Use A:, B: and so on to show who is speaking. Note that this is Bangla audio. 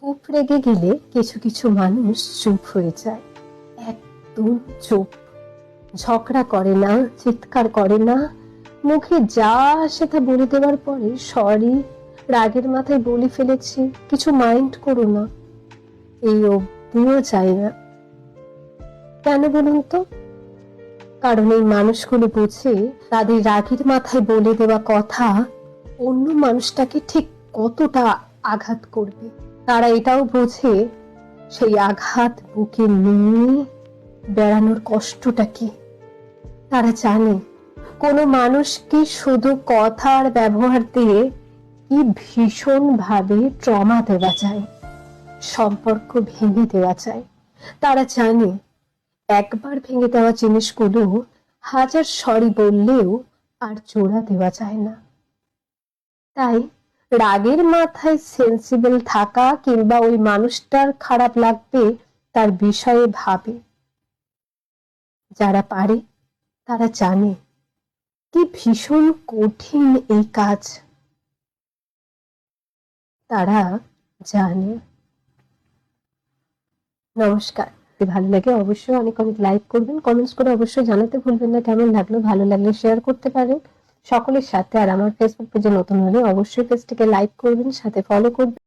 A: খুব রেগে গেলে কিছু কিছু মানুষ চুপ হয়ে যায়। একদম চুপ। ঝগড়া করে না, চিৎকার করে না। মুখে যা আসে তা বলে দেওয়ার পরে সরি, রাগের মাথায় বলে ফেলেছি, কিছু মাইন্ড করো না। এই অব্দিও চাই না। কেন বলুন তো? কারণ এই মানুষগুলো বুঝে তাদের রাগের মাথায় বলে দেওয়া কথা অন্য মানুষটাকে ঠিক কতটা আঘাত করবে। তারা এটাও বোঝে, সেই আঘাত বুকে নিয়ে বেড়ানোর কষ্টটা কি? তারা জানে, কোনো মানুষকে শুধু কথা আর ব্যবহার দিয়ে কি ভীষণ ভাবে ট্রমা দেওয়া যায়, সম্পর্ক ভেঙে দেওয়া যায়। তারা জানে, একবার ভেঙে দেওয়া জিনিসগুলো হাজার সরি বললেও আর জোড়া দেওয়া যায় না। তাই রাগের মাথায় সেন্সিবল থাকা কিংবা ওই মানুষটার খারাপ লাগবে তার বিষয়ে ভাবে। যারা পারে, তারা জানে কি ভীষণ কঠিন এই কাজ। তারা জানে। নমস্কার। ভালো লাগে অবশ্যই অনেক অনেক লাইক করবেন কমেন্টস করে অবশ্যই জানাতে ভুলবেন না। কেমন লাগল, ভালো লাগলে শেয়ার করতে পারেন। সকলের সাথে। আর আমার ফেসবুক পেজে নতুন হলে অবশ্যই পেজটিকে লাইক করবেন, সাথে ফলো করবেন।